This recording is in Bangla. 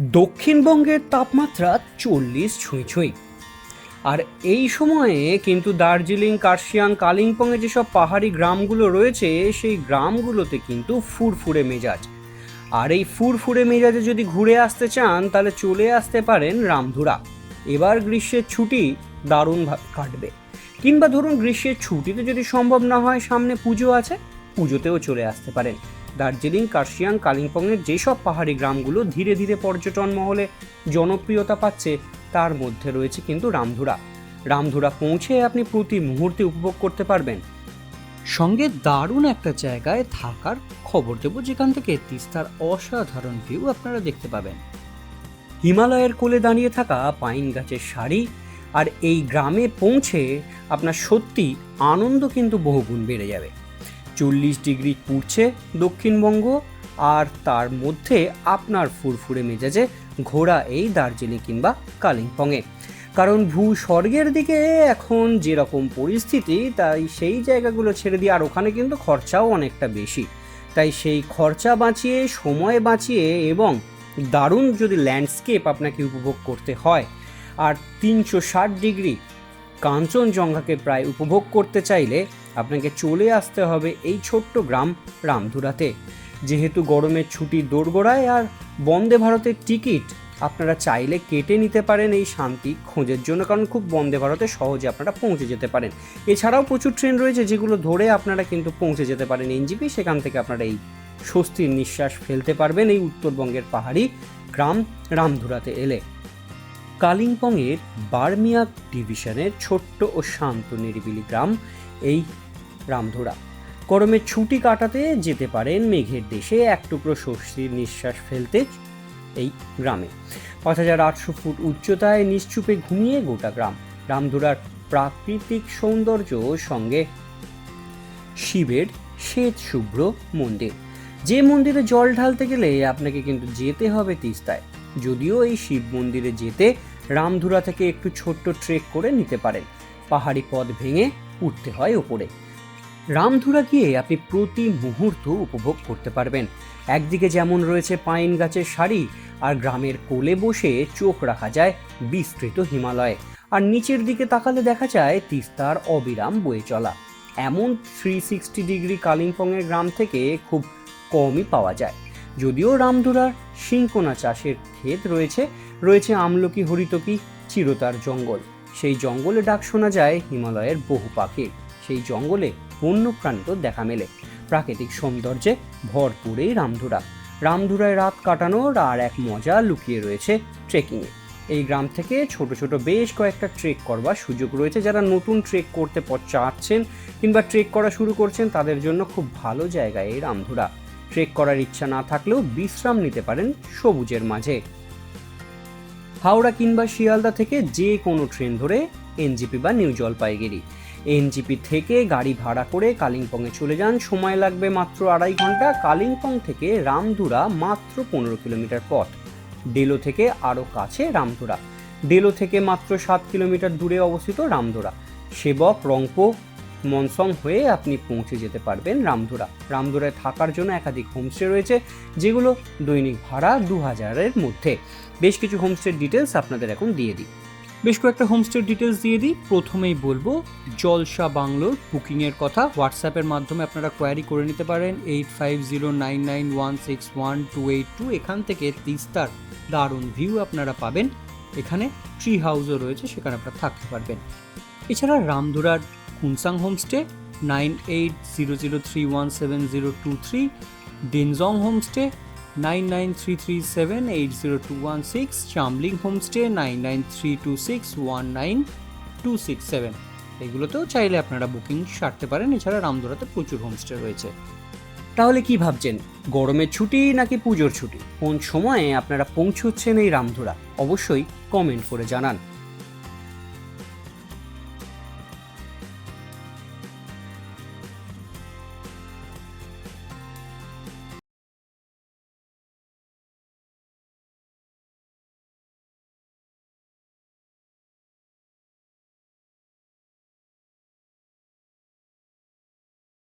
দক্ষিণবঙ্গের তাপমাত্রা চল্লিশ ছুঁই ছুঁই। আর এই সময়ে কিন্তু দার্জিলিং, কার্শিয়াং, কালিম্পংয়ে যেসব পাহাড়ি গ্রামগুলো রয়েছে, সেই গ্রামগুলোতে কিন্তু ফুরফুরে মেজাজ। আর এই ফুরফুরে মেজাজে যদি ঘুরে আসতে চান, তাহলে চলে আসতে পারেন রামধুরা। এবার গ্রীষ্মের ছুটি দারুণভাবে কাটবে। কিংবা ধরুন গ্রীষ্মের ছুটিতে যদি সম্ভব না হয়, সামনে পুজো আছে, পুজোতেও চলে আসতে পারেন। দার্জিলিং, কার্শিয়াং, কালিম্পংয়ের যেসব পাহাড়ি গ্রামগুলো ধীরে ধীরে পর্যটন মহলে জনপ্রিয়তা পাচ্ছে, তার মধ্যে রয়েছে কিন্তু রামধুরা। রামধুরা পৌঁছে আপনি প্রতি মুহূর্তে উপভোগ করতে পারবেন। সঙ্গে দারুণ একটা জায়গায় থাকার খবর দেবো, যেখান থেকে তিস্তার অসাধারণ ভিউ আপনারা দেখতে পাবেন। হিমালয়ের কোলে দাঁড়িয়ে থাকা পাইন গাছের সারি আর এই গ্রামে পৌঁছে আপনার সত্যি আনন্দ কিন্তু বহুগুণ বেড়ে যাবে। চল্লিশ ডিগ্রি পুড়ছে দক্ষিণবঙ্গ আর তার মধ্যে আপনার ফুরফুরে মেজাজে ঘোরা এই দার্জিলিং কিংবা কালিম্পংয়ে। কারণ ভূস্বর্গের দিকে এখন যেরকম পরিস্থিতি, তাই সেই জায়গাগুলো ছেড়ে দিয়ে আর ওখানে কিন্তু খরচাও অনেকটা বেশি। তাই সেই খরচা বাঁচিয়ে, সময় বাঁচিয়ে এবং দারুণ যদি ল্যান্ডস্কেপ আপনাকে উপভোগ করতে হয়, আর তিনশো ষাট ডিগ্রি কাঞ্চনজঙ্ঘাকে প্রায় উপভোগ করতে চাইলে আপনাকে চলে আসতে হবে এই ছোট্ট গ্রাম রামধুরাতে। যেহেতু গরমের ছুটি দোরগোড়ায় আর বন্দে ভারতের টিকিট আপনারা চাইলে কেটে নিতে পারেন এই শান্তি খোঁজের জন্য, কারণ খুব বন্দে ভারতে সহজে আপনারা পৌঁছে যেতে পারেন। এছাড়াও প্রচুর ট্রেন রয়েছে যেগুলো ধরে আপনারা কিন্তু পৌঁছে যেতে পারেন এনজিপি, সেখান থেকে আপনারা এই স্বস্তির নিঃশ্বাস ফেলতে পারবেন এই উত্তরবঙ্গের পাহাড়ি গ্রাম রামধুরাতে এলে। কালিম্পংয়ের বার্মিয়াক ডিভিশনের ছোট্ট ও শান্ত নিরিবিলি গ্রাম এই রামধুরা। গরমের ছুটি কাটাতে যেতে পারেন মেঘের দেশে এক টুকরো স্বস্তির নিঃশ্বাস ফেলতে এই গ্রামে। পাঁচ হাজার আটশো ফুট উচ্চতায় নিশ্চুপে ঘুমিয়ে গোটা গ্রাম। রামধুরার প্রাকৃতিক সৌন্দর্য সঙ্গে শিবের শ্বেত শুভ্র মন্দির। যে মন্দিরে জল ঢালতে গেলে আপনাকে কিন্তু যেতে হবে তিস্তায়। যদিও এই শিব মন্দিরে যেতে রামধুরা থেকে একটু ছোট্ট ট্রেক করে নিতে পারেন। পাহাড়ি পথ ভেঙে উঠতে হয় ওপরে। রামধুরা গিয়ে আপনি প্রতি মুহূর্ত উপভোগ করতে পারবেন। একদিকে যেমন রয়েছে পাইন গাছের সারি, আর গ্রামের কোলে বসে চোখ রাখা যায় বিস্তৃত হিমালয়ে। আর নিচের দিকে তাকালে দেখা যায় তিস্তার অবিরাম বয়ে চলা। এমন থ্রি সিক্সটি ডিগ্রি কালিম্পংয়ের গ্রাম থেকে খুব কমই পাওয়া যায়। যদিও রামধুরার শিঙ্কোনা চাষের ক্ষেত রয়েছে রয়েছে আমলকি হরিতকি চিরতার জঙ্গল। সেই জঙ্গলে ডাক শোনা যায় হিমালয়ের বহু পাখির সেই জঙ্গলে বন্যপ্রাণীরও দেখা মেলে। প্রাকৃতিক সৌন্দর্যে ভরপুর এই রামধুরা। রামধুরায় রাত কাটানোর আর এক মজা লুকিয়ে রয়েছে ট্রেকিংয়ে এই গ্রাম থেকে ছোট ছোট বেশ কয়েকটা ট্রেক করবার সুযোগ রয়েছে যারা নতুন ট্রেক করতে চাচ্ছেন কিংবা ট্রেক করা শুরু করছেন তাদের জন্য খুব ভালো জায়গা এই রামধুরা। ট্রেক করার ইচ্ছা না থাকলেও বিশ্রাম নিতে পারেন সবুজের মাঝে। হাওড়া কিংবা শিয়ালদা থেকে যে কোনো ট্রেন ধরে এনজিপি বা নিউ জলপাইগুড়ি। এনজিপি থেকে গাড়ি ভাড়া করে কালিম্পংয়ে চলে যান। সময় লাগবে মাত্র আড়াই ঘণ্টা। কালিম্পং থেকে রামধুরা মাত্র পনেরো কিলোমিটার পথ। ডেলো থেকে আরও কাছে রামধুরা ডেলো থেকে মাত্র সাত কিলোমিটার দূরে অবস্থিত রামধুরা সেবক রংপো মনসং হয়ে আপনি পৌঁছে যেতে পারবেন রামধুরা। রামধুরায় থাকার জন্য একাধিক হোমস্টে রয়েছে, যেগুলো দৈনিক ভাড়া দু হাজারের মধ্যে। বেশ কিছু হোমস্টের ডিটেলস আপনাদের এখন দিয়ে দিই। বেশ কয়েকটা হোমস্টের ডিটেলস দিয়ে দিই। প্রথমেই বলব, জলসা বাংলোর বুকিংয়ের কথা। হোয়াটসঅ্যাপের মাধ্যমে আপনারা কোয়ারি করে নিতে পারেন eight five zero nine nine one six one two eight two এখান থেকে তিস্তার দারুণ ভিউ আপনারা পাবেন। এখানে ট্রি হাউসও রয়েছে, সেখানে আপনারা থাকতে পারবেন। এছাড়া রামধুরার Kunsang homestay nine eight zero zero three one seven zero two three Dinjong homestay nine nine three three seven eight zero two one six Chamling homestay nine nine three two six one nine two six seven এগুলোতেও চাইলে আপনারা বুকিং সারতে পারেন। এছাড়া রামধুরাতে প্রচুর হোমস্টে রয়েছে। তাহলে কি ভাবছেন? গরমের ছুটি নাকি পুজোর ছুটি? কোন সময়ে আপনারা পৌঁছচ্ছেন এই রামধুরা অবশ্যই কমেন্ট করে জানান।